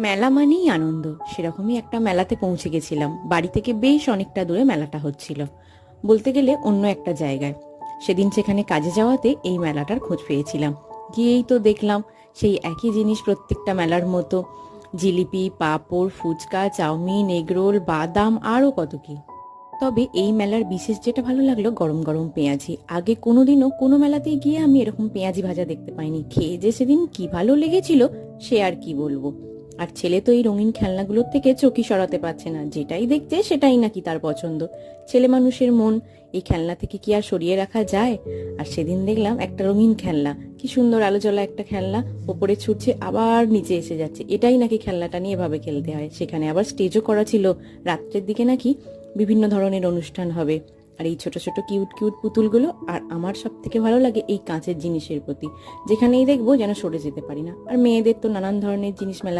মেলা মানেই আনন্দ। সেরকমই একটা মেলাতে পৌঁছে গেছিলাম। বাড়ি থেকে বেশ অনেকটা দূরে মেলাটা হচ্ছিল। বলতে গেলে অন্য একটা জায়গায়। সেদিন সেখানে কাজে যাওয়াতে এই মেলাটার খোঁজ পেয়েছিলাম। গিয়েই তো দেখলাম সেই একই জিনিস প্রত্যেকটা মেলার মতো। জিলিপি, পাঁপড়, ফুচকা, চাউমিন, এগরোল, বাদাম, আরও কত কি। তবে এই মেলার বিশেষ যেটা ভালো লাগল গরম গরম পেঁয়াজি। আগে কোনোদিনও কোনো মেলাতেই গিয়ে আমি এরকম পেঁয়াজি ভাজা দেখতে পাইনি। খেয়ে যে সেদিন কি ভালো লেগেছিল সে আর কি বলব। আর ছেলে তো এই রঙিন খেলনাগুলোর থেকে চোখই সরাতে পারছে না। যেটাই দেখছে, সেটাই নাকি তার পছন্দ। ছেলে মানুষের মন, এই খেলনা থেকে কি আর সরিয়ে রাখা যায়? আর সেদিন দেখলাম একটা রঙিন খেলনা। কি সুন্দর আলো জ্বলা একটা খেলনা, ওপরে ছুটছে, আবার নিচে এসে যাচ্ছে। এটাই নাকি খেলনাটা নিয়ে এভাবে খেলতে হয়। সেখানে আবার স্টেজও করা ছিল। রাত্রের দিকে নাকি বিভিন্ন ধরনের অনুষ্ঠান হবে। আর এই ছোট ছোট কিউট কিউট পুতুলগুলো, আর আমার সব থেকে ভালো লাগে এই কাঁচের জিনিসের প্রতি। যেখানেই দেখব যেন সরে যেতে পারি না। আর মেয়েদের তো নানান ধরনের জিনিস মেলা